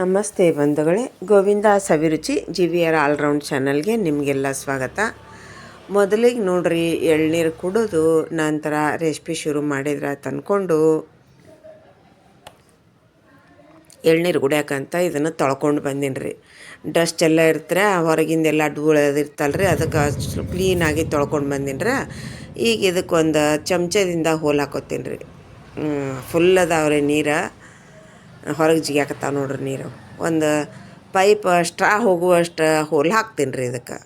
ನಮಸ್ತೆ ಬಂಧುಗಳೇ Govinda Saviruchi G V R all round ಚಾನಲ್ಗೆ ನಿಮಗೆಲ್ಲ ಸ್ವಾಗತ. ಮೊದಲಿಗೆ ನೋಡ್ರಿ, ಎಳ್ನೀರು ಕುಡಿದು, ನಂತರ ರೆಸಿಪಿ ಶುರು ಮಾಡಿದ್ರೆ ತಂದ್ಕೊಂಡು ಎಳ್ನೀರು ಕುಡಿಯಾಕಂತ ಇದನ್ನು ತೊಳ್ಕೊಂಡು ಬಂದೀನಿ ರೀ ಡಸ್ಟ್ ಎಲ್ಲ ಇರ್ತಾರೆ ಹೊರಗಿಂದೆಲ್ಲ ಅಡ್ಗುಳದಿರ್ತಲ್ಲ ರೀ ಅದಕ್ಕೆ ಕ್ಲೀನಾಗಿ ತೊಳ್ಕೊಂಡು ಬಂದೀನಿ ರೀ ಈಗ ಇದಕ್ಕೊಂದು ಚಮಚದಿಂದ ಹೋಲ್ ಹಾಕೋತೀನಿ ರೀ ಫುಲ್ ಅದಾವ್ರಿ ನೀರು. ಹೊರಗೆ ಜಿಗ್ಯಾಕತ್ತಾವ ನೋಡ್ರಿ ನೀರು. ಒಂದು ಪೈಪ್ ಸ್ಟ್ರಾ ಹೋಗುವಷ್ಟು ಹೋಲ್ ಹಾಕ್ತೀನಿ ರೀ ಇದಕ್ಕೆ.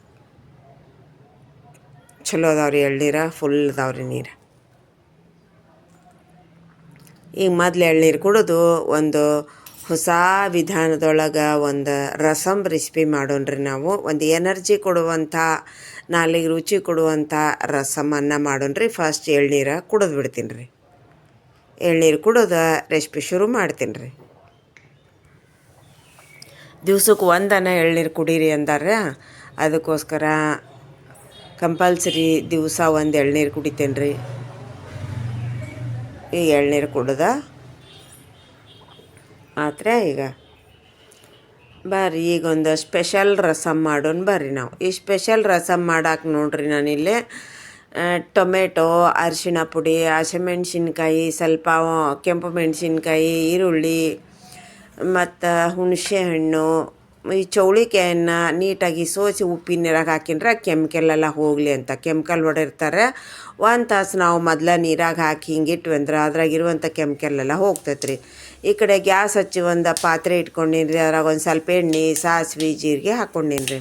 ಚಲೋ ಅದಾವ್ರಿ ಎಳ್ನೀರು, ಫುಲ್ ಅದಾವ್ರಿ ನೀರು. ಈಗ ಮೊದ್ಲು ಎಳ್ನೀರು ಕುಡಿದು ಒಂದು ಹೊಸ ವಿಧಾನದೊಳಗೆ ಒಂದು ರಸಮ್ ರೆಸಿಪಿ ಮಾಡೋಣ್ರಿ ನಾವು. ಒಂದು ಎನರ್ಜಿ ಕೊಡುವಂಥ, ನಾಲಿಗೆ ರುಚಿ ಕೊಡುವಂಥ ರಸಮನ್ನು ಮಾಡೋಣ್ರಿ. ಫಸ್ಟ್ ಎಳ್ನೀರು ಕುಡಿದು ಬಿಡ್ತೀನಿ ರೀ ಎಳ್ನೀರು ಕುಡಿದು ರೆಸಿಪಿ ಶುರು ಮಾಡ್ತೀನಿ ರೀ ದಿವ್ಸಕ್ಕೆ ಒಂದನ ಎಳ್ನೀರು ಕುಡೀರಿ ಅಂದಾರ. ಅದಕ್ಕೋಸ್ಕರ ಕಂಪಲ್ಸರಿ ದಿವಸ ಒಂದು ಎಳ್ನೀರು ಕುಡಿತೇನೆ ರೀ ಈ ಎಳ್ನೀರು ಕುಡ್ದ ಮಾತ್ರ ಈಗ ಬರ್ರಿ ಈಗ ಒಂದು ಸ್ಪೆಷಲ್ ರಸಮ್ ಮಾಡೋಣ ಬರ್ರಿ ನಾವು. ಈ ಸ್ಪೆಷಲ್ ರಸಮ್ ಮಾಡಕ್ಕೆ ನೋಡ್ರಿ ನಾನಿಲ್ಲಿ ಟೊಮೆಟೊ, ಅರಿಶಿಣ ಪುಡಿ, ಹಸಿಮೆಣ್ಸಿನ್ಕಾಯಿ, ಸ್ವಲ್ಪ ಕೆಂಪು ಮೆಣಸಿನ್ಕಾಯಿ, ಈರುಳ್ಳಿ ಮತ್ತು ಹುಣಸೆ ಹಣ್ಣು, ಈ ಚೌಳಿಕಾಯನ್ನು ನೀಟಾಗಿ ಸೋಸಿ ಉಪ್ಪಿನ ನೀರಾಗ ಕೆಮಿಕಲ್ ಎಲ್ಲ ಹೋಗಲಿ ಅಂತ. ಕೆಮಿಕಲ್ ಹೊಡಿರ್ತಾರೆ. ಒಂದು ತಾಸು ನಾವು ಮೊದಲ ನೀರಾಗ ಹಾಕಿ ಹಿಂಗಿಟ್ವಿ ಅಂದ್ರೆ ಅದ್ರಾಗಿರುವಂಥ ಕೆಮಿಕಲ್ ಎಲ್ಲ ಹೋಗ್ತೈತೆ ರೀ ಈ ಕಡೆ ಗ್ಯಾಸ್ ಹಚ್ಚಿ ಒಂದು ಪಾತ್ರೆ ಇಟ್ಕೊಂಡಿನ್ರಿ, ಅದ್ರಾಗ ಒಂದು ಸ್ವಲ್ಪ ಎಣ್ಣೆ, ಸಾಸಿವೆ, ಜೀರಿಗೆ ಹಾಕ್ಕೊಂಡಿನ್ರಿ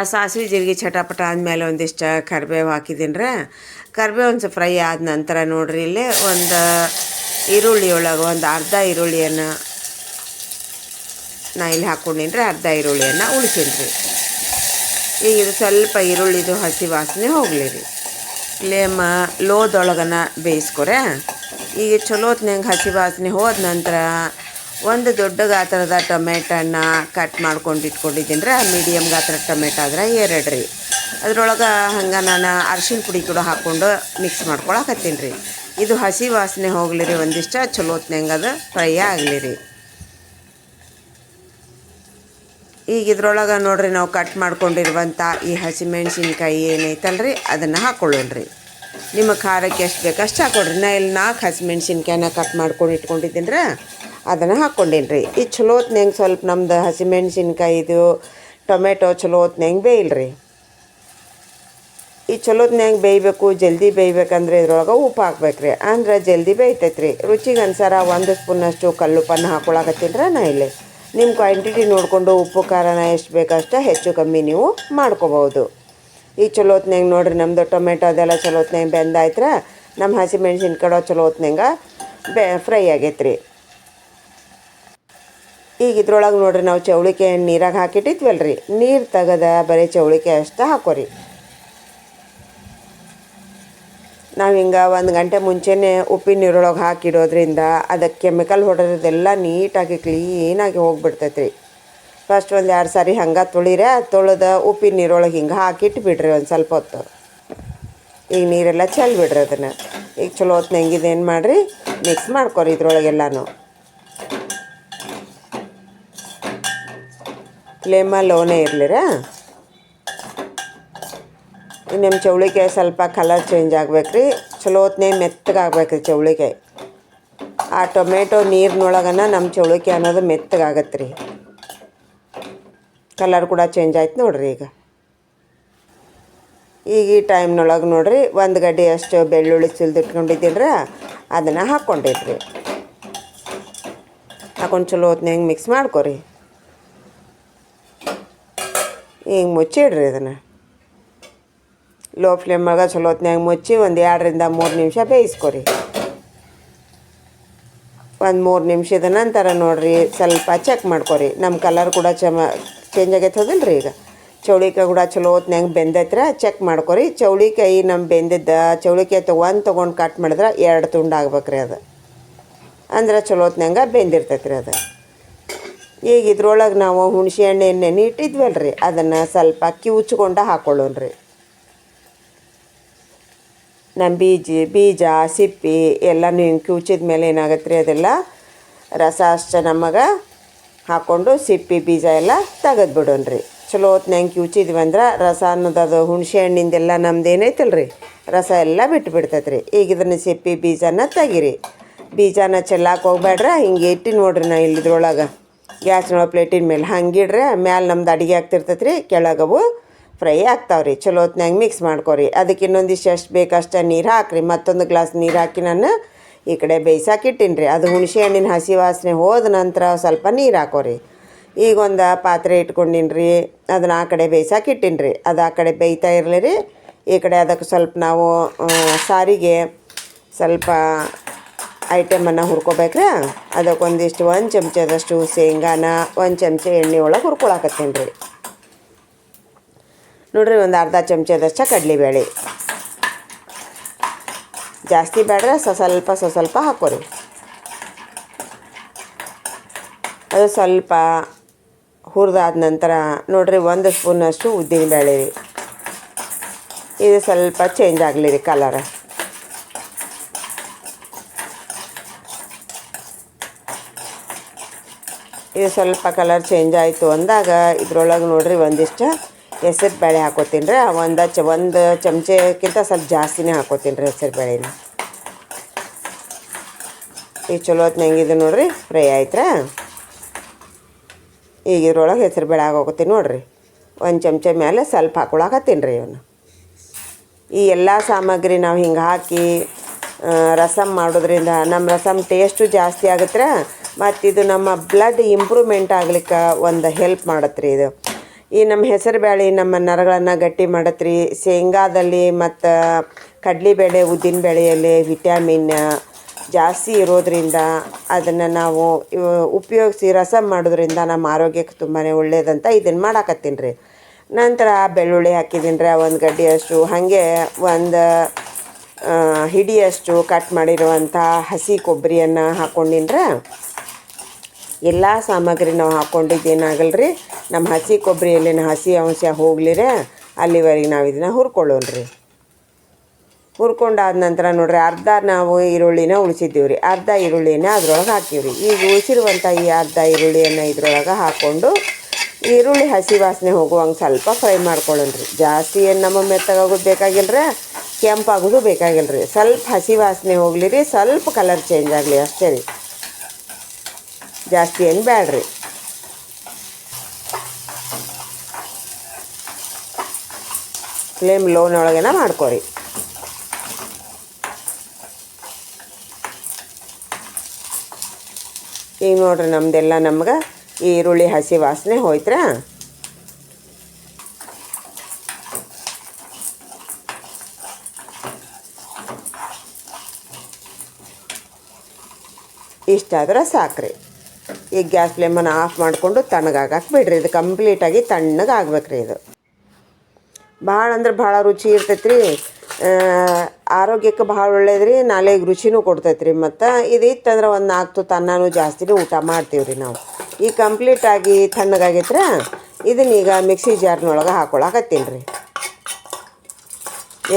ಆ ಸಾಸಿವೆ, ಜೀರಿಗೆ ಚಟಪಟ ಆದಮೇಲೆ ಒಂದಿಷ್ಟು ಕರಿಬೇವು ಹಾಕಿದ್ದೀನಿ ರೀ ಕರಿಬೇವು ಒಂದು ಫ್ರೈ ಆದ ನಂತರ ನೋಡ್ರಿ ಇಲ್ಲಿ ಒಂದು ಈರುಳ್ಳಿ ಒಳಗೆ ಒಂದು ಅರ್ಧ ಈರುಳ್ಳಿಯನ್ನು ನಾ ಇಲ್ಲಿ ಹಾಕ್ಕೊಂಡಿನ್ರಿ, ಅರ್ಧ ಈರುಳ್ಳಿಯನ್ನು ಉಳಿಸಿನ್ರಿ. ಈಗ ಇದು ಸ್ವಲ್ಪ ಈರುಳ್ಳಿದು ಹಸಿ ವಾಸನೆ ಹೋಗಲಿ ರೀ. ಲೇಮ ಲೋದೊಳಗನ ಬೇಯಿಸ್ಕೊರೆ. ಈಗ ಚಲೋತ್ನಂಗೆ ಹಸಿ ವಾಸನೆ ಹೋದ ನಂತರ ಒಂದು ದೊಡ್ಡ ಗಾತ್ರದ ಟೊಮೆಟೊನ ಕಟ್ ಮಾಡ್ಕೊಂಡು ಇಟ್ಕೊಂಡಿದ್ದೀನಿ ರೀ ಮೀಡಿಯಮ್ ಗಾತ್ರದ ಟೊಮೆಟೊ ಆದ್ರೆ ಎರಡು ರೀ. ಅದ್ರೊಳಗೆ ಹಂಗೆ ನಾನು ಅರ್ಶಿನ ಪುಡಿ ಕೂಡ ಹಾಕ್ಕೊಂಡು ಮಿಕ್ಸ್ ಮಾಡ್ಕೊಳಕತ್ತೀನಿ ರೀ. ಇದು ಹಸಿ ವಾಸನೆ ಹೋಗಲಿ ರೀ ಒಂದಿಷ್ಟು ಚಲೋತ್ನಂಗೆ ಅದು ಫ್ರೈ ಆಗಲಿ ರೀ ಈಗ ಇದ್ರೊಳಗೆ ನೋಡ್ರಿ, ನಾವು ಕಟ್ ಮಾಡ್ಕೊಂಡಿರುವಂಥ ಈ ಹಸಿಮೆಣ್ಸಿನ್ಕಾಯಿ ಏನೈತಲ್ರಿ, ಅದನ್ನು ಹಾಕ್ಕೊಳ್ಳೋಣ್ರಿ ನಿಮ್ಮ ಖಾರಕ್ಕೆ ಎಷ್ಟು ಬೇಕು ಅಷ್ಟು ಹಾಕ್ಕೊಡ್ರಿ ನಾ ಇಲ್ಲಿ ನಾಲ್ಕು ಹಸಿಮೆಣ್ಸಿನ್ಕಾಯಿನ ಕಟ್ ಮಾಡ್ಕೊಂಡು ಇಟ್ಕೊಂಡಿದ್ದೀನಿ ರೀ ಅದನ್ನು ಹಾಕ್ಕೊಂಡೇನ್ರಿ ರೀ ಈ ಚಲೋತ್ನಂಗೆ ಸ್ವಲ್ಪ ನಮ್ದು ಹಸಿಮೆಣ್ಸಿನ್ಕಾಯಿದು ಟೊಮೆಟೊ ಚಲೋತ್ನಂಗೆ ಬೇಯಿಲ್ರಿ. ಈ ಚಲೋತ್ನ್ಯಾಗ ಬೇಯಬೇಕು? ಜಲ್ದಿ ಬೇಯಬೇಕಂದ್ರೆ ಇದ್ರೊಳಗೆ ಉಪ್ಪು ಹಾಕ್ಬೇಕ್ರಿ. ಅಂದ್ರೆ ಜಲ್ದಿ ಬೇಯ್ತೈತೆ ರೀ ರುಚಿಗೆ ಅನ್ಸಾರ ಒಂದು ಸ್ಪೂನಷ್ಟು ಕಲ್ಲುಪ್ಪನ್ನು ಹಾಕೊಳಕತ್ತೀನಿ ನಾ ಇಲ್ಲಿ. ನಿಮ್ಮ ಕ್ವಾಂಟಿಟಿ ನೋಡಿಕೊಂಡು ಉಪ್ಪು, ಖಾರನ ಎಷ್ಟು ಬೇಕಷ್ಟು ಹೆಚ್ಚು ಕಮ್ಮಿ ನೀವು ಮಾಡ್ಕೋಬೋದು ಈ ಚಲೋತ್ನ್ಯಾಗ ನೋಡ್ರಿ ನಮ್ಮದು ಟೊಮೆಟೊ ಅದೆಲ್ಲ ಚಲೋತ್ನ್ಯಾಗ ಬೆಂದಾಯ್ತ್ರ? ನಮ್ಮ ಹಸಿ ಕಡೆ ಚಲೋತ್ನ್ಯಾಗ ಬೆ, ಫ್ರೈ ಆಗೈತೆ ರೀ ಈಗ ಇದ್ರೊಳಗೆ ನೋಡ್ರಿ ನಾವು ಚೌಳಿಕೆ ನೀರಾಗ ರೀ ನೀರು ತೆಗೆದ ಬರೀ ಚೌಳಿಕೆ ಅಷ್ಟು ಹಾಕೋರಿ. ನಾವು ಹಿಂಗೆ ಒಂದು ಗಂಟೆ ಮುಂಚೆನೇ ಉಪ್ಪಿನ ನೀರೊಳಗೆ ಹಾಕಿಡೋದ್ರಿಂದ ಅದಕ್ಕೆ ಕೆಮಿಕಲ್ ಹೊಡೆಯೋದೆಲ್ಲ ನೀಟಾಗಿ ಕ್ಲೀನಾಗಿ ಹೋಗ್ಬಿಡ್ತೈತೆ ರೀ ಫಸ್ಟ್ ಒಂದು ಎರಡು ಸಾರಿ ಹಂಗೆ ತೊಳಿರೆ, ತೊಳೆದ ಉಪ್ಪಿನ ನೀರೊಳಗೆ ಹಿಂಗೆ ಹಾಕಿಟ್ಟು ಬಿಡ್ರಿ ಒಂದು ಸ್ವಲ್ಪ ಹೊತ್ತು. ಈಗ ನೀರೆಲ್ಲ ಚೆಲ್ಲಿ ಬಿಡ್ರಿ ಅದನ್ನು. ಈಗ ಚಲೋ ಹೊತ್ತು ಏನು ಮಾಡಿರಿ? ಮಿಕ್ಸ್ ಮಾಡ್ಕೊರಿ ಇದ್ರೊಳಗೆಲ್ಲನೂ. ಫ್ಲೇಮ ಲೋನೇ ಇರಲಿರ? ನಿಮ್ಮ ಚೌಳಿಕಾಯಿ ಸ್ವಲ್ಪ ಕಲರ್ ಚೇಂಜ್ ಆಗ್ಬೇಕು ರೀ ಚಲೋ ಹೊತ್ನೇ ಮೆತ್ತಗಾಗಬೇಕು ರೀ ಚೌಳಿಕಾಯಿ. ಆ ಟೊಮೆಟೊ ನೀರಿನೊಳಗನ ನಮ್ಮ ಚೌಳಿಕಾಯಿ ಅನ್ನೋದು ಮೆತ್ತಗಾಗತ್ತೆ ರೀ ಕಲರ್ ಕೂಡ ಚೇಂಜ್ ಆಯ್ತು ನೋಡ್ರಿ ಈಗ. ಈಗ ಈ ಟೈಮ್ನೊಳಗೆ ನೋಡ್ರಿ ಒಂದು ಗಡ್ಡೆ ಅಷ್ಟು ಬೆಳ್ಳುಳ್ಳಿ ಸುಲಿದಿಟ್ಕೊಂಡಿದ್ದೀನಿ ರೀ ಅದನ್ನು ಹಾಕ್ಕೊಂಡಿದ್ರಿ ಹಾಕೊಂಡು ಚಲೋ ಹೊತ್ನಾಗ ಮಿಕ್ಸ್ ಮಾಡ್ಕೊರಿ. ಈಗ ಮುಚ್ಚಿಡ್ರಿ ಇದನ್ನು ಲೋ ಒಳಗೆ ಚಲೋ ಹೊತ್ನ್ಯಾಗ ಮುಚ್ಚಿ ಒಂದು ಎರಡರಿಂದ ಮೂರು ನಿಮಿಷ ಬೇಯಿಸ್ಕೊರಿ. ಒಂದು ಮೂರು ನಿಮಿಷದ ನಂತರ ನೋಡಿರಿ ಸ್ವಲ್ಪ ಚೆಕ್ ಮಾಡ್ಕೊರಿ. ನಮ್ಮ ಕಲರ್ ಕೂಡ ಚಮ ಚೇಂಜ್ ಆಗೈತದಲ್ಲ ರೀ ಈಗ? ಚೌಳಿಕಾಯಿ ಕೂಡ ಚಲೋ ಹೊತ್ನಾಗ ಬೆಂದೈತ್ರ ಚೆಕ್ ಮಾಡ್ಕೊರಿ. ಚೌಳಿಕಾಯಿ ನಮ್ಮ ಬೆಂದಿದ್ದ, ಚೌಳಿಕಾಯಿ ತೊಗೊಂಡು ತೊಗೊಂಡು ಕಟ್ ಮಾಡಿದ್ರೆ ಎರಡು ತುಂಡು ಆಗ್ಬೇಕ್ರಿ ಅದು. ಅಂದ್ರೆ ಚಲೋ ಹೊತ್ನ್ಯಾಗ ಬೆಂದಿರ್ತೈತೆ ರೀ ಅದು. ಈಗ ಇದ್ರೊಳಗೆ ನಾವು ಹುಣಸೆ ಹಣ್ಣು ನೆನೆ ಇಟ್ಟಿದ್ವಲ್ಲ ರೀ ಅದನ್ನು ಸ್ವಲ್ಪ ಕಿವುಚ್ಕೊಂಡು ಹಾಕ್ಕೊಳ್ಳೋಣ್ರಿ ನಮ್ಮ ಬೀಜ ಬೀಜ, ಸಿಪ್ಪಿ ಎಲ್ಲನೂ ಹಿಂಗೆ ಕಿವುಚಿದ ಮೇಲೆ ಏನಾಗತ್ತೆ ರೀ ಅದೆಲ್ಲ ರಸ ಅಷ್ಟೇ ನಮಗೆ ಹಾಕ್ಕೊಂಡು ಸಿಪ್ಪಿ ಬೀಜ ಎಲ್ಲ ತೆಗೆದು ಬಿಡೋಣ್ರಿ. ಚಲೋ ಹೊತ್ನ್ಯಾಗ ಕಿವುಚಿದ್ವಿ ಅಂದ್ರೆ ರಸ ಅನ್ನೋದದು ಹುಣಸೆ ಹಣ್ಣಿಂದೆಲ್ಲ ನಮ್ದು ಏನೈತಲ್ಲ ರೀ ರಸ ಎಲ್ಲ ಬಿಟ್ಟು ಬಿಡ್ತೈತೆ ರೀ ಈಗ ಇದನ್ನು ಸಿಪ್ಪಿ ಬೀಜನ ತೆಗಿರಿ. ಬೀಜನ ಚೆಲ್ಲಾಕೆ ಹೋಗ್ಬೇಡ್ರ, ಹಿಂಗೆ ಇಟ್ಟು ನೋಡ್ರಿ ನಾ ಇಲ್ಲಿದ್ರೊಳಗೆ ಗ್ಯಾಸ್ನೊಳಗೆ ಪ್ಲೇಟಿನ ಮೇಲೆ ಹಂಗಿಡ್ರೆ ಮ್ಯಾಲೆ ನಮ್ದು ಅಡುಗೆ ಆಗ್ತಿರ್ತೈತೆ ರೀ ಕೆಳಗವು ಫ್ರೈ ಆಗ್ತಾವೆ ರೀ ಚಲೋ ಹೊತ್ನ್ಯಾಗ ಮಿಕ್ಸ್ ಮಾಡ್ಕೊರಿ. ಅದಕ್ಕೆ ಇನ್ನೊಂದಿಷ್ಟು ಎಷ್ಟು ಬೇಕಷ್ಟು ನೀರು ಹಾಕ್ರಿ. ಮತ್ತೊಂದು ಗ್ಲಾಸ್ ನೀರು ಹಾಕಿ ನಾನು ಈ ಕಡೆ ಬೇಯ್ಸಾಕಿಟ್ಟಿನಿ ರೀ ಅದು ಹುಣಸೆ ಹಣ್ಣಿನ ಹಸಿ ವಾಸನೆ ಹೋದ ನಂತರ ಸ್ವಲ್ಪ ನೀರು ಹಾಕೋರಿ. ಈಗ ಒಂದು ಪಾತ್ರೆ ಇಟ್ಕೊಂಡಿನಿ ರೀ ಅದನ್ನ ಆ ಕಡೆ ಬೇಯ್ಸಾಕಿಟ್ಟಿನಿ ರೀ ಅದು ಆ ಕಡೆ ಬೇಯ್ತಾ ಇರಲಿ ರೀ ಈ ಕಡೆ ಅದಕ್ಕೆ ಸ್ವಲ್ಪ ನಾವು ಸಾರಿಗೆ ಸ್ವಲ್ಪ ಐಟಮನ್ನು ಹುರ್ಕೋಬೇಕ್ರಿ. ಅದಕ್ಕೊಂದಿಷ್ಟು ಒಂದು ಚಮಚದಷ್ಟು ಶೇಂಗಾನ, ಒಂದು ಚಮಚ ಎಣ್ಣೆ ಒಳಗೆ ಹುರ್ಕೊಳಕತ್ತೀನಿ ರೀ ನೋಡ್ರಿ, ಒಂದು ಅರ್ಧ ಚಮಚದಷ್ಟು ಕಡಲೆಬೇಳೆ ಜಾಸ್ತಿ ಬೇಡ್ರೆ ಸ, ಸ್ವಲ್ಪ ಸ್ವಲ್ಪ ಹಾಕೋರಿ. ಅದು ಸ್ವಲ್ಪ ಹುರಿದಾದ ನಂತರ ನೋಡ್ರಿ, ಒಂದು ಸ್ಪೂನಷ್ಟು ಉದ್ದಿನಬೇಳೆ ರೀ. ಇದು ಸ್ವಲ್ಪ ಚೇಂಜ್ ಆಗಲಿ ರೀ ಕಲರ್ ಇದು ಸ್ವಲ್ಪ ಕಲರ್ ಚೇಂಜ್ ಆಯಿತು ಅಂದಾಗ ಇದ್ರೊಳಗೆ ನೋಡ್ರಿ ಒಂದಿಷ್ಟು ಹೆಸರು ಬೇಳೆ ಹಾಕೋತೀನಿ ರೀ. ಒಂದು ಚ ಒಂದು ಚಮಚಕ್ಕಿಂತ ಸ್ವಲ್ಪ ಜಾಸ್ತಿನೇ ಹಾಕೋತೀನಿ ರೀ ಹೆಸರು ಬೇಳೆನ ಈಗ ಚಲೋ ಹೊತ್ತು ನೋಡ್ರಿ, ಫ್ರೈ ರೀ. ಈಗ ಇದ್ರೊಳಗೆ ಹೆಸರು ಬೇಳೆ ಹಾಕೋತೀನಿ ನೋಡಿರಿ. ಒಂದು ಚಮಚ ಮೇಲೆ ಸ್ವಲ್ಪ ಹಾಕೊಳಕತ್ತೀನಿ ರೀ ಇವನು. ಈ ಎಲ್ಲ ಸಾಮಗ್ರಿ ನಾವು ಹಿಂಗೆ ಹಾಕಿ ರಸಮ್ ಮಾಡೋದ್ರಿಂದ ನಮ್ಮ ರಸಮ್ ಟೇಸ್ಟು ಜಾಸ್ತಿ ಆಗುತ್ತೆ ಮತ್ತು ಇದು ನಮ್ಮ ಬ್ಲಡ್ ಇಂಪ್ರೂವ್ಮೆಂಟ್ ಆಗ್ಲಿಕ್ಕೆ ಒಂದು ಹೆಲ್ಪ್ ಮಾಡತ್ತೆ ರೀ ಇದು. ಈ ನಮ್ಮ ಹೆಸರು ಬೇಳೆ ನಮ್ಮ ನರಗಳನ್ನು ಗಟ್ಟಿ ಮಾಡತ್ರಿ. ಶೇಂಗಾದಲ್ಲಿ ಮತ್ತು ಕಡಲೆಬೇಳೆ, ಉದ್ದಿನ ಬೇಳೆಯಲ್ಲಿ ವಿಟ್ಯಾಮಿನ್ ಜಾಸ್ತಿ ಇರೋದ್ರಿಂದ ಅದನ್ನು ನಾವು ಉಪಯೋಗಿಸಿ ರಸ ಮಾಡೋದ್ರಿಂದ ನಮ್ಮ ಆರೋಗ್ಯಕ್ಕೆ ತುಂಬಾ ಒಳ್ಳೆಯದಂತ ಇದನ್ನು ಮಾಡಾಕತ್ತೀನಿ ರೀ ನಂತರ ಬೆಳ್ಳುಳ್ಳಿ ಹಾಕಿದ್ದೀನಿ ರೀ ಒಂದು ಗಡ್ಡೆಯಷ್ಟು. ಹಾಗೆ ಒಂದು ಹಿಡಿಯಷ್ಟು ಕಟ್ ಮಾಡಿರುವಂಥ ಹಸಿ ಕೊಬ್ಬರಿಯನ್ನು ಹಾಕ್ಕೊಂಡಿನ್ರೆ ಎಲ್ಲ ಸಾಮಗ್ರಿ ನಾವು ಹಾಕ್ಕೊಂಡಿದ್ದೇನಾಗಲ್ಲ ರೀ ನಮ್ಮ ಹಸಿ ಕೊಬ್ಬರಿಯಲ್ಲಿನ ಹಸಿ ಅಂಶ ಹೋಗ್ಲಿರೆ ಅಲ್ಲಿವರೆಗೆ ನಾವು ಇದನ್ನ ಹುರ್ಕೊಳ್ಳೋಣ ರೀ ಹುರ್ಕೊಂಡಾದ ನಂತರ ನೋಡ್ರಿ ಅರ್ಧ ನಾವು ಈರುಳ್ಳಿನ ಉಳಿಸಿದ್ದೀವಿ ರೀ ಅರ್ಧ ಈರುಳ್ಳಿನ ಅದ್ರೊಳಗೆ ಹಾಕೀವಿ ರೀ ಈಗ ಉಳಿಸಿರುವಂಥ ಈ ಅರ್ಧ ಈರುಳ್ಳಿಯನ್ನು ಇದ್ರೊಳಗೆ ಹಾಕ್ಕೊಂಡು ಈರುಳ್ಳಿ ಹಸಿ ವಾಸನೆ ಹೋಗುವಂಗೆ ಸ್ವಲ್ಪ ಫ್ರೈ ಮಾಡ್ಕೊಳ್ಳೋಣ ರೀ ಜಾಸ್ತಿ ಏನು ನಮ್ಮ ಮೆತ್ತಗಾಗೋದು ಬೇಕಾಗಿಲ್ಲ ರೀ ಕೆಂಪಾಗೋದು ಬೇಕಾಗಿಲ್ಲ ರೀ ಸ್ವಲ್ಪ ಹಸಿ ವಾಸನೆ ಹೋಗಲಿ ರೀ ಸ್ವಲ್ಪ ಕಲರ್ ಚೇಂಜ್ ಆಗಲಿ ಅಷ್ಟೇ ರೀ. ಜಾಸ್ತಿ ಏನು ಬ್ಯಾಡ್ರಿ ಫ್ಲೇಮ್ ಲೋನೊಳಗೆನ ಮಾಡ್ಕೊರಿ. ಈಗ ನೋಡ್ರಿ ನಮ್ದೆಲ್ಲ ನಮ್ಗೆ ಈರುಳ್ಳಿ, ಹಸಿ ವಾಸನೆ ಹೋಯ್ತ್ರಾ? ಇಷ್ಟಾದ್ರೆ ಸಾಕ್ರಿ. ಈಗ ಗ್ಯಾಸ್ ಫ್ಲೇಮನ್ನು ಆಫ್ ಮಾಡಿಕೊಂಡು ತಣ್ಣಗಾಗಕ್ಕೆ ಬಿಡ್ರಿ ಇದು ಕಂಪ್ಲೀಟಾಗಿ ತಣ್ಣಗೆ ಆಗ್ಬೇಕ್ರಿ ಇದು. ಭಾಳ ಅಂದ್ರೆ ಭಾಳ ರುಚಿ ಇರ್ತೈತೆ ರೀ ಆರೋಗ್ಯಕ್ಕೆ ಭಾಳ ಒಳ್ಳೇದು ರೀ ನಾಳೆಗೆ ರುಚಿನೂ ಕೊಡ್ತೈತೆ ರೀ ಮತ್ತು ಇದು ಇತ್ತಂದ್ರೆ ಒಂದು ನಾಲ್ಕು ತುತ್ತು ಅನ್ನನೂ ಜಾಸ್ತಿನೇ ಊಟ ಮಾಡ್ತೀವಿ ರೀ ನಾವು ಈಗ ಕಂಪ್ಲೀಟಾಗಿ ತಣ್ಣಗಾಗೈತ್ರ ಇದನ್ನೀಗ ಮಿಕ್ಸಿ ಜಾರ್ನೊಳಗೆ ಹಾಕೊಳಕತ್ತೀನಿ ರೀ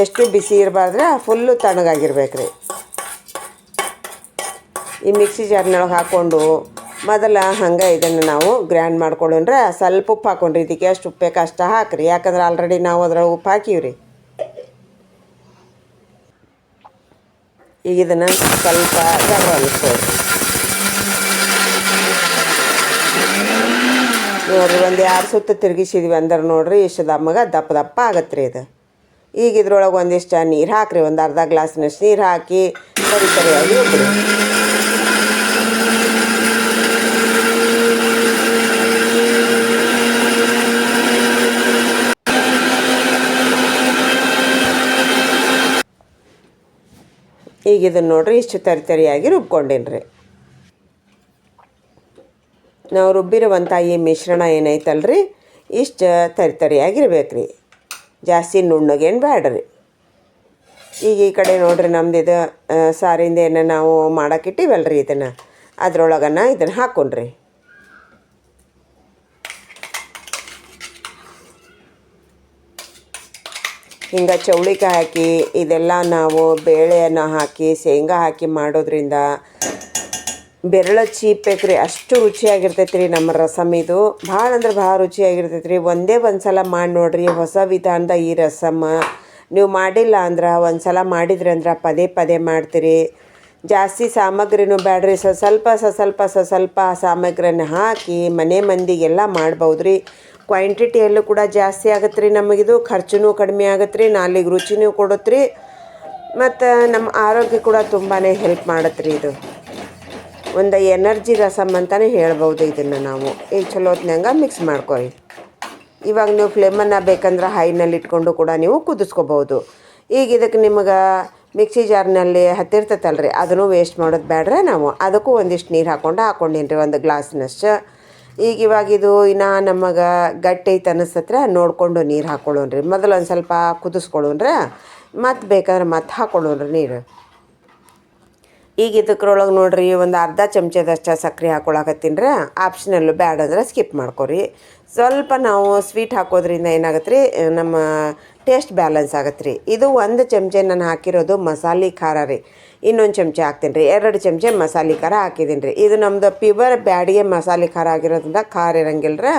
ಎಷ್ಟು ಬಿಸಿ ಇರಬಾರ್ದ್ರೆ ಫುಲ್ಲು ತಣ್ಣಗಾಗಿರ್ಬೇಕು ರೀ ಈ ಮಿಕ್ಸಿ ಜಾರ್ನೊಳಗೆ ಹಾಕ್ಕೊಂಡು ಮೊದಲ ಹಂಗೆ ಇದನ್ನು ನಾವು ಗ್ರ್ಯಾಂಡ್ ಮಾಡ್ಕೊಳ್ಳೋಣ್ರೆ. ಸ್ವಲ್ಪ ಉಪ್ಪು ಹಾಕೊಂಡ್ರಿ. ಇದಕ್ಕೆ ಎಷ್ಟು ಉಪ್ಪು ಬೇಕು ಅಷ್ಟು ಹಾಕ್ರಿ. ಯಾಕಂದ್ರೆ ಆಲ್ರೆಡಿ ನಾವು ಅದ್ರಾಗ ಉಪ್ಪು ಹಾಕೀವ್ರಿ. ಈಗ ಇದನ್ನು ಸ್ವಲ್ಪ ಗರ್ವಲಿಸ್ಕೊಳ್ಳಿ ನೋಡ್ರಿ, ಒಂದು ಎರಡು ಸುತ್ತ ತಿರುಗಿಸಿದ್ವಿ ಅಂದ್ರೆ ನೋಡ್ರಿ, ಇಷ್ಟು ದಮ್ಮಗ ದಪ್ಪ ದಪ್ಪ ಆಗತ್ತೆ ರೀ ಇದು. ಈಗ ಇದ್ರೊಳಗೆ ಒಂದಿಷ್ಟು ನೀರು ಹಾಕ್ರಿ. ಒಂದು ಅರ್ಧ ಗ್ಲಾಸ್ನಷ್ಟು ನೀರು ಹಾಕಿ ಸರಿ ಸರಿಯಾಗಿ ಈಗ ಇದನ್ನು ನೋಡ್ರಿ, ಇಷ್ಟು ತರಿ ತರಿಯಾಗಿ ರುಬ್ಕೊಂಡೇನಿ ರೀ ನಾವು ರುಬ್ಬಿರುವಂಥ ಈ ಮಿಶ್ರಣ ಏನೈತಲ್ರಿ, ಇಷ್ಟು ತರಿ ತರಿಯಾಗಿರ್ಬೇಕು ರೀ ಜಾಸ್ತಿ ನುಣ್ಣಗೇನು ಬೇಡ್ರಿ ಈಗ ಈ ಕಡೆ ನೋಡ್ರಿ ನಮ್ದು ಇದು ಸಾರಿಂದ ಏನು ನಾವು ಮಾಡಕ್ಕಿಟ್ಟಿವಲ್ರಿ ಇದನ್ನು. ಅದ್ರೊಳಗನ ಇದನ್ನು ಹಾಕ್ಕೊಂಡ್ರಿ ಹಿಂಗೆ ಚೌಳಿಕಾಯಿ ಹಾಕಿ, ಇದೆಲ್ಲ ನಾವು ಬೇಳೆಯನ್ನು ಹಾಕಿ, ಶೇಂಗಾ ಹಾಕಿ ಮಾಡೋದ್ರಿಂದ ಬೆರಳ ಚೀಪೇಕ್ರಿ ಅಷ್ಟು ರುಚಿಯಾಗಿರ್ತೈತೆ ರೀ ನಮ್ಮ ರಸಮ್ ಇದು. ಭಾಳ ಅಂದ್ರೆ ಭಾಳ ರುಚಿಯಾಗಿರ್ತೈತೆ ರೀ ಒಂದೇ ಒಂದು ಸಲ ಮಾಡಿ ನೋಡ್ರಿ, ಹೊಸ ವಿಧಾನದ ಈ ರಸಮ್. ನೀವು ಮಾಡಿಲ್ಲ ಅಂದ್ರೆ ಒಂದು ಸಲ ಮಾಡಿದ್ರಿ ಅಂದ್ರೆ ಪದೇ ಪದೇ ಮಾಡ್ತೀರಿ. ಜಾಸ್ತಿ ಸಾಮಗ್ರಿನೂ ಬೇಡ್ರಿ ಸ ಸ್ವಲ್ಪ ಸ್ವಲ್ಪ ಸ್ವಲ್ಪ ಸಾಮಗ್ರಿನ ಹಾಕಿ ಮನೆ ಮಂದಿಗೆಲ್ಲ ಮಾಡ್ಬೋದು ರೀ ಕ್ವಾಂಟಿಟಿಯಲ್ಲೂ ಕೂಡ ಜಾಸ್ತಿ ಆಗತ್ತೆ ರೀ ನಮಗಿದು. ಖರ್ಚು ಕಡಿಮೆ ಆಗತ್ತೆ ರೀ. ನಾಲಿಗೆ ರುಚಿನೂ ಕೊಡುತ್ತೆ ರೀ. ಮತ್ತು ನಮ್ಮ ಆರೋಗ್ಯ ಕೂಡ ತುಂಬಾ ಹೆಲ್ಪ್ ಮಾಡತ್ತೆ ರೀ ಇದು. ಒಂದು ಎನರ್ಜಿ ರಸಮ್ ಅಂತಲೇ ಹೇಳ್ಬೋದು ಇದನ್ನು ನಾವು. ಈಗ ಚಲೋ ಹೊತ್ನಂಗೆ ಮಿಕ್ಸ್ ಮಾಡ್ಕೊಳ್ಳಿ ಇವಾಗ ನೀವು ಫ್ಲೇಮನ್ನು ಬೇಕಂದ್ರೆ ಹೈನಲ್ಲಿ ಇಟ್ಕೊಂಡು ಕೂಡ ನೀವು ಕುದಿಸ್ಕೋಬೋದು ಈಗ ಇದಕ್ಕೆ ನಿಮಗೆ ಮಿಕ್ಸಿ ಜಾರ್ನಲ್ಲಿ ಹತ್ತಿರ್ತೈತಲ್ರಿ. ಅದನ್ನು ವೇಸ್ಟ್ ಮಾಡೋದು ಬೇಡ್ರೆ ನಾವು. ಅದಕ್ಕೂ ಒಂದಿಷ್ಟು ನೀರು ಹಾಕ್ಕೊಂಡು ಹಾಕ್ಕೊಂಡೀನಿ ರೀ ಒಂದು ಗ್ಲಾಸ್ನಷ್ಟು ಈಗ ಇವಾಗಿದು ಇನ್ನು ನಮಗೆ ಗಟ್ಟಿ ಐತೆ ನೋಡಿಕೊಂಡು ನೀರು ಹಾಕ್ಕೊಳ್ಳೋಣ್ರಿ ಮೊದಲು ಒಂದು ಸ್ವಲ್ಪ ಕುದಿಸ್ಕೊಳ್ಳೋಣ್ರ, ಮತ್ತು ಬೇಕಾದ್ರೆ ಮತ್ತೆ ಹಾಕ್ಕೊಳ್ಳೋಣ್ರಿ ನೀರು. ಈಗ ಇದಕ್ರೊಳಗೆ ನೋಡ್ರಿ ಒಂದು ಅರ್ಧ ಚಮಚದಷ್ಟು ಸಕ್ಕರೆ ಹಾಕೊಳಕತ್ತೀನಿ ರೀ ಆಪ್ಷನಲ್ಲು ಬ್ಯಾಡ ಅಂದ್ರೆ ಸ್ಕಿಪ್ ಮಾಡ್ಕೊರಿ. ಸ್ವಲ್ಪ ನಾವು ಸ್ವೀಟ್ ಹಾಕೋದ್ರಿಂದ ಏನಾಗತ್ತೆ ರೀ ನಮ್ಮ ಟೇಸ್ಟ್ ಬ್ಯಾಲೆನ್ಸ್ ಆಗತ್ತೆ ರೀ ಇದು ಒಂದು ಚಮಚೆ ನಾನು ಹಾಕಿರೋದು ಮಸಾಲೆ ಖಾರ ರೀ. ಇನ್ನೊಂದು ಚಮಚೆ ಹಾಕ್ತೀನಿ ರೀ ಎರಡು ಚಮಚೆ ಮಸಾಲೆ ಖಾರ ಹಾಕಿದ್ದೀನಿ ರೀ ಇದು ನಮ್ಮದು ಪ್ಯೂವರ್ ಬ್ಯಾಡಿಗೆ ಮಸಾಲೆ ಖಾರ ಆಗಿರೋದ್ರಿಂದ ಖಾರ ಇರಂಗಿಲ್ಲ ರೀ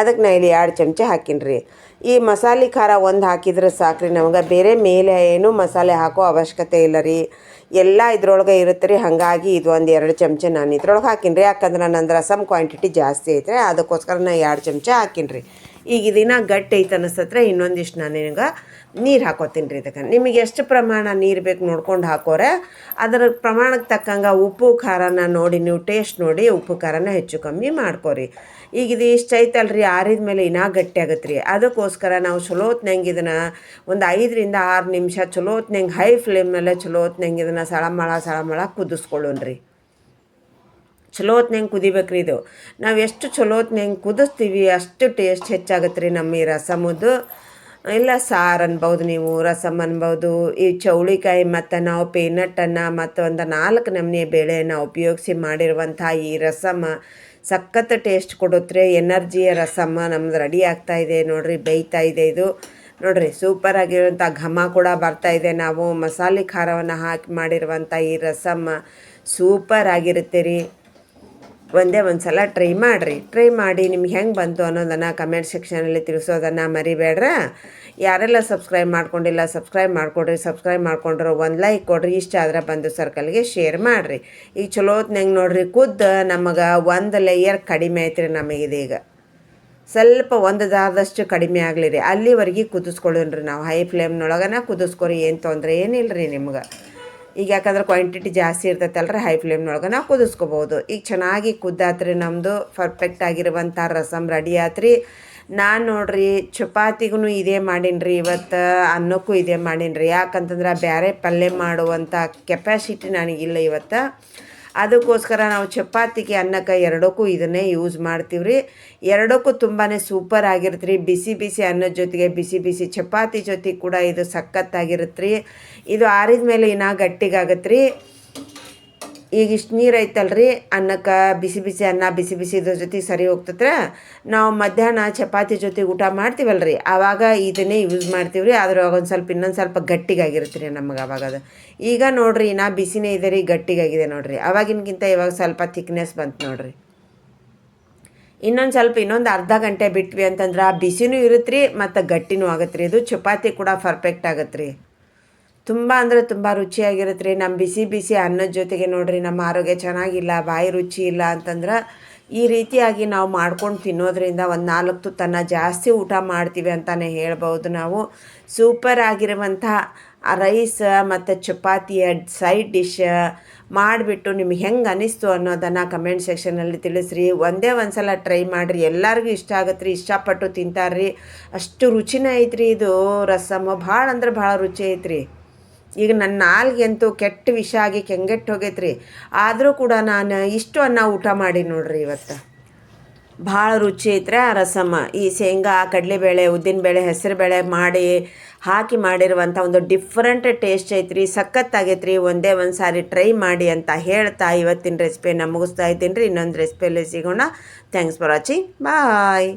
ಅದಕ್ಕೆ ನಾ ಇಲ್ಲಿ ಎರಡು ಚಮಚೆ ಹಾಕೀನಿ ರೀ ಈ ಮಸಾಲೆ ಖಾರ ಒಂದು ಹಾಕಿದ್ರೆ ಸಾಕ್ರಿ. ನಮ್ಗೆ ಬೇರೆ ಮೇಲೆ ಏನು ಮಸಾಲೆ ಹಾಕೋ ಅವಶ್ಯಕತೆ ಇಲ್ಲ ರೀ. ಎಲ್ಲ ಇದ್ರೊಳಗೆ ಇರುತ್ತೆ ರೀ. ಹಾಗಾಗಿ ಇದು ಒಂದು ಎರಡು ಚಮಚ ನಾನು ಇದ್ರೊಳಗೆ ಹಾಕೀನಿ ರೀ ಯಾಕಂದ್ರೆ ನಂದು ರಸಮ್ ಕ್ವಾಂಟಿಟಿ ಜಾಸ್ತಿ ಐತೆ ಅದಕ್ಕೋಸ್ಕರ ನಾ ಎರಡು ಚಮಚೆ ಹಾಕೀನಿ ರೀ ಈಗ ಇದನ್ನ ಗಟ್ಟಿ ಐತೆ ಅನ್ನಿಸ್ತತ್ರ ಇನ್ನೊಂದಿಷ್ಟು ನಾನು ನಿನಗೆ ನೀರು ಹಾಕೋತೀನಿ ರೀ ಇದಕ್ಕೆ ನಿಮಗೆ ಎಷ್ಟು ಪ್ರಮಾಣ ನೀರು ಬೇಕು ನೋಡ್ಕೊಂಡು ಹಾಕೋರೆ, ಅದರ ಪ್ರಮಾಣಕ್ಕೆ ತಕ್ಕಂಗೆ ಉಪ್ಪು, ಖಾರನ ನೋಡಿ ನೀವು ಟೇಸ್ಟ್ ನೋಡಿ ಉಪ್ಪು, ಖಾರನ ಹೆಚ್ಚು ಕಮ್ಮಿ ಮಾಡ್ಕೋರಿ. ಈಗ ಇದು ಇಷ್ಟು ಐತಲ್ರಿ, ಆರಿದ ಮೇಲೆ ಇನ್ನೂ ಗಟ್ಟಿ ಆಗತ್ತೆ ರೀ ಅದಕ್ಕೋಸ್ಕರ ನಾವು ಚಲೋ ಹೊತ್ನಂಗೆ ಇದನ್ನು ಒಂದು ಐದರಿಂದ ಆರು ನಿಮಿಷ ಚಲೋ ಹೊತ್ನಂಗೆ ಹೈ ಫ್ಲೇಮ್ ಮೇಲೆ ಚಲೋ ಹೊತ್ನಂಗೆ ಇದನ್ನು ಸಳಮಳ ಸಳಮಳ ಕುದಿಸ್ಕೊಳ್ಳೋಣ್ರಿ. ಚಲೋ ಹೊತ್ನಂಗೆ ಕುದಿಬೇಕ್ರಿ ಇದು. ನಾವು ಎಷ್ಟು ಚಲೋ ಹೊತ್ನಂಗೆ ಕುದಿಸ್ತೀವಿ ಅಷ್ಟು ಟೇಸ್ಟ್ ಹೆಚ್ಚಾಗತ್ತೆ ರೀ ನಮ್ಮ ಈ ರಸಮದು. ಇಲ್ಲ ಸಾರು ಅನ್ಬೋದು ನೀವು, ರಸಮ್ ಅನ್ಬೋದು, ಈ ಚೌಳಿಕಾಯಿ ಮತ್ತು ನಾವು ಪೇನಟ್ಟನ್ನು ಮತ್ತು ಒಂದು ನಾಲ್ಕು ನಮೂನೆ ಬೇಳೆಯನ್ನು ಉಪಯೋಗಿಸಿ ಮಾಡಿರುವಂಥ ಈ ರಸಮ ಸಖತ್ ಟೇಸ್ಟ್ ಕೊಡುತ್ತೆ ಎನರ್ಜಿಯ ರಸಮ್ಮ ನಮ್ದು ರೆಡಿ ಆಗ್ತಾ ಇದೆ ನೋಡಿರಿ, ಬೇಯ್ತಾ ಇದೆ ಇದು. ನೋಡಿರಿ, ಸೂಪರ್ ಆಗಿರುವಂಥ ಘಮ ಕೂಡ ಬರ್ತಾ ಇದೆ. ನಾವು ಮಸಾಲೆ ಖಾರವನ್ನು ಹಾಕಿ ಮಾಡಿರುವಂಥ ಈ ರಸಮ್ಮ ಸೂಪರ್ ಆಗಿರುತ್ತೆ ರೀ. ಒಂದೇ ಒಂದು ಸಲ ಟ್ರೈ ಮಾಡಿರಿ. ಟ್ರೈ ಮಾಡಿ ನಿಮ್ಗೆ ಹೆಂಗೆ ಬಂತು ಅನ್ನೋದನ್ನು ಕಮೆಂಟ್ ಸೆಕ್ಷನಲ್ಲಿ ತಿಳಿಸೋದನ್ನು ಮರಿಬೇಡ್ರ? ಯಾರೆಲ್ಲ ಸಬ್ಸ್ಕ್ರೈಬ್ ಮಾಡ್ಕೊಂಡಿಲ್ಲ ಸಬ್ಸ್ಕ್ರೈಬ್ ಮಾಡ್ಕೊಡ್ರಿ ಸಬ್ಸ್ಕ್ರೈಬ್ ಮಾಡ್ಕೊಂಡ್ರೆ ಒಂದು ಲೈಕ್ ಕೊಡ್ರಿ, ಇಷ್ಟ ಆದ್ರೆ ಬಂದು ಸರ್ಕಲ್ಗೆ ಶೇರ್ ಮಾಡಿರಿ. ಈಗ ಚಲೋ ಹೊತ್ನಂಗೆ ನೋಡ್ರಿ ಕುದ್ದು ನಮಗೆ ಒಂದು ಲೇಯರ್ ಕಡಿಮೆ ಐತ್ರಿ ನಮಗಿದೀಗ. ಸ್ವಲ್ಪ ಒಂದು ದಾದಷ್ಟು ಕಡಿಮೆ ಆಗಲಿ ರೀ ಅಲ್ಲಿವರೆಗೆ ಕುದಿಸ್ಕೊಳ್ಳೋಣ್ರಿ ನಾವು. ಹೈ ಫ್ಲೇಮ್ನೊಳಗನ ಕುದಿಸ್ಕೊರಿ, ಏನು ತೊಂದರೆ ಏನಿಲ್ಲ ರೀ ನಿಮ್ಗೆ. ಈಗ ಯಾಕಂದ್ರೆ ಕ್ವಾಂಟಿಟಿ ಜಾಸ್ತಿ ಇರ್ತೈತಲ್ರಿ ಹೈ ಫ್ಲೇಮ್ನೊಳಗೆ ನಾವು ಕುದಿಸ್ಕೋಬೋದು ಈಗ ಚೆನ್ನಾಗಿ ಕುದ್ದಾತ್ರಿ ನಮ್ಮದು ಪರ್ಫೆಕ್ಟ್ ಆಗಿರುವಂಥ ರಸಮ್ ರೆಡಿ ಆತ್ರಿ. ನಾನು ನೋಡ್ರಿ ಚಪಾತಿಗೂ ಇದೇ ಮಾಡೀನಿ ಇವತ್ತು, ಅನ್ನಕ್ಕೂ ಇದೇ ಮಾಡೀನಿ ರೀ ಯಾಕಂತಂದ್ರೆ ಬೇರೆ ಪಲ್ಯ ಮಾಡುವಂಥ ಕೆಪಾಸಿಟಿ ನನಗಿಲ್ಲ ಇವತ್ತು. ಅದಕ್ಕೋಸ್ಕರ ನಾವು ಚಪಾತಿಗೆ ಅನ್ನಕ್ಕೆ ಎರಡಕ್ಕೂ ಇದನ್ನೇ ಯೂಸ್ ಮಾಡ್ತೀವಿ ರೀ ಎರಡಕ್ಕೂ ತುಂಬಾ ಸೂಪರ್ ಆಗಿರುತ್ತೆ ರೀ ಬಿಸಿ ಬಿಸಿ ಅನ್ನದ ಜೊತೆಗೆ ಬಿಸಿ ಬಿಸಿ ಚಪಾತಿ ಜೊತೆಗೆ ಕೂಡ ಇದು ಸಖತ್ತಾಗಿರುತ್ತೆ ರೀ ಇದು ಆರಿದ ಮೇಲೆ ಇನ್ನೂ ಗಟ್ಟಿಗಾಗತ್ತೆ ರೀ ಈಗ ಇಷ್ಟು ನೀರು ಐತಲ್ರಿ? ಅನ್ನಕ್ಕೆ ಬಿಸಿ ಬಿಸಿ ಅನ್ನ, ಬಿಸಿ ಬಿಸಿ ಇದ್ರ ಜೊತೆ ಸರಿ ಹೋಗ್ತತ್ರ ನಾವು ಮಧ್ಯಾಹ್ನ ಚಪಾತಿ ಜೊತೆ ಊಟ ಮಾಡ್ತೀವಲ್ರಿ? ಆವಾಗ ಇದನ್ನೇ ಯೂಸ್ ಮಾಡ್ತೀವಿ ರೀ ಆವಾಗ ಒಂದು ಸ್ವಲ್ಪ ಇನ್ನೊಂದು ಸ್ವಲ್ಪ ಗಟ್ಟಿಗಾಗಿರುತ್ತೆ ರೀ ನಮಗೆ ಅವಾಗ ಅದು. ಈಗ ನೋಡಿರಿ ನಾ ಬಿಸಿನೇ ಇದೆ ರೀ, ಗಟ್ಟಿಗಾಗಿದೆ ನೋಡಿರಿ. ಅವಾಗಿನಗಿಂತ ಇವಾಗ ಸ್ವಲ್ಪ ಥಿಕ್ನೆಸ್ ಬಂತು ನೋಡಿರಿ. ಇನ್ನೊಂದು ಸ್ವಲ್ಪ ಇನ್ನೊಂದು ಅರ್ಧ ಗಂಟೆ ಬಿಟ್ವಿ ಅಂತಂದ್ರೆ ಬಿಸಿನೂ ಇರುತ್ತೆ ರೀ ಮತ್ತು ಗಟ್ಟಿನೂ ಆಗತ್ತೆ ರೀ ಇದು ಚಪಾತಿ ಕೂಡ ಪರ್ಫೆಕ್ಟ್ ಆಗತ್ತೆ ರೀ ತುಂಬ ಅಂದರೆ ತುಂಬ ರುಚಿಯಾಗಿರುತ್ತೆ ರೀ. ನಮ್ಮ ಬಿಸಿ ಬಿಸಿ ಅನ್ನದ ಜೊತೆಗೆ ನೋಡಿರಿ ನಮ್ಮ ಆರೋಗ್ಯ ಚೆನ್ನಾಗಿಲ್ಲ, ಬಾಯಿ ರುಚಿ ಇಲ್ಲ ಅಂತಂದ್ರೆ ಈ ರೀತಿಯಾಗಿ ನಾವು ಮಾಡ್ಕೊಂಡು ತಿನ್ನೋದ್ರಿಂದ ಒಂದು ನಾಲ್ಕು ತುತ್ತನ್ನು ಜಾಸ್ತಿ ಊಟ ಮಾಡ್ತೀವಿ ಅಂತಲೇ ಹೇಳ್ಬೋದು ನಾವು. ಸೂಪರ್ ಆಗಿರುವಂಥ ರೈಸ್ ಮತ್ತು ಚಪಾತಿಯ ಸೈಡ್ ಡಿಶ್ ಮಾಡಿಬಿಟ್ಟು ನಿಮ್ಗೆ ಹೆಂಗೆ ಅನಿಸ್ತು ಅನ್ನೋದನ್ನು ಕಮೆಂಟ್ ಸೆಕ್ಷನಲ್ಲಿ ತಿಳಿಸ್ರಿ. ಒಂದೇ ಒಂದು ಸಲ ಟ್ರೈ ಮಾಡಿರಿ. ಎಲ್ಲರಿಗೂ ಇಷ್ಟ ಆಗತ್ತೆ ರೀ ಇಷ್ಟಪಟ್ಟು ತಿಂತಾರ್ರಿ. ಅಷ್ಟು ರುಚಿನೇ ಐತ್ರಿ ಇದು. ರಸಮ್ಮ ಭಾಳ ಅಂದ್ರೆ ಭಾಳ ರುಚಿ ಐತ್ರಿ. ಈಗ ನನ್ನ ನಾಲ್ಗೆಂತೂ ಕೆಟ್ಟ ವಿಷ ಆಗಿ ಕೆಂಗೆಟ್ಟು ಹೋಗೈತ್ರಿ. ಆದರೂ ಕೂಡ ನಾನು ಇಷ್ಟು ಅನ್ನ ಊಟ ಮಾಡಿ ನೋಡ್ರಿ ಇವತ್ತು. ಭಾಳ ರುಚಿ ಐತ್ರಿ ಆ ರಸಮ್ಮ ಈ ಶೇಂಗಾ, ಕಡಲೆಬೇಳೆ ಉದ್ದಿನಬೇಳೆ ಹೆಸರುಬೇಳೆ ಮಾಡಿ, ಹಾಕಿ ಮಾಡಿರುವಂಥ ಒಂದು ಡಿಫ್ರೆಂಟ್ ಟೇಸ್ಟ್ ಐತ್ರಿ. ಸಖತ್ತಾಗೈತ್ರಿ. ಒಂದೇ ಒಂದು ಸಾರಿ ಟ್ರೈ ಮಾಡಿ ಅಂತ ಹೇಳ್ತಾ ಇವತ್ತಿನ ರೆಸಿಪಿಯನ್ನು ಮುಗಿಸ್ತಾ ಇದ್ದೀನಿ ರೀ. ಇನ್ನೊಂದು ರೆಸಿಪಿಯಲ್ಲಿ ಸಿಗೋಣ. Thanks for watching bye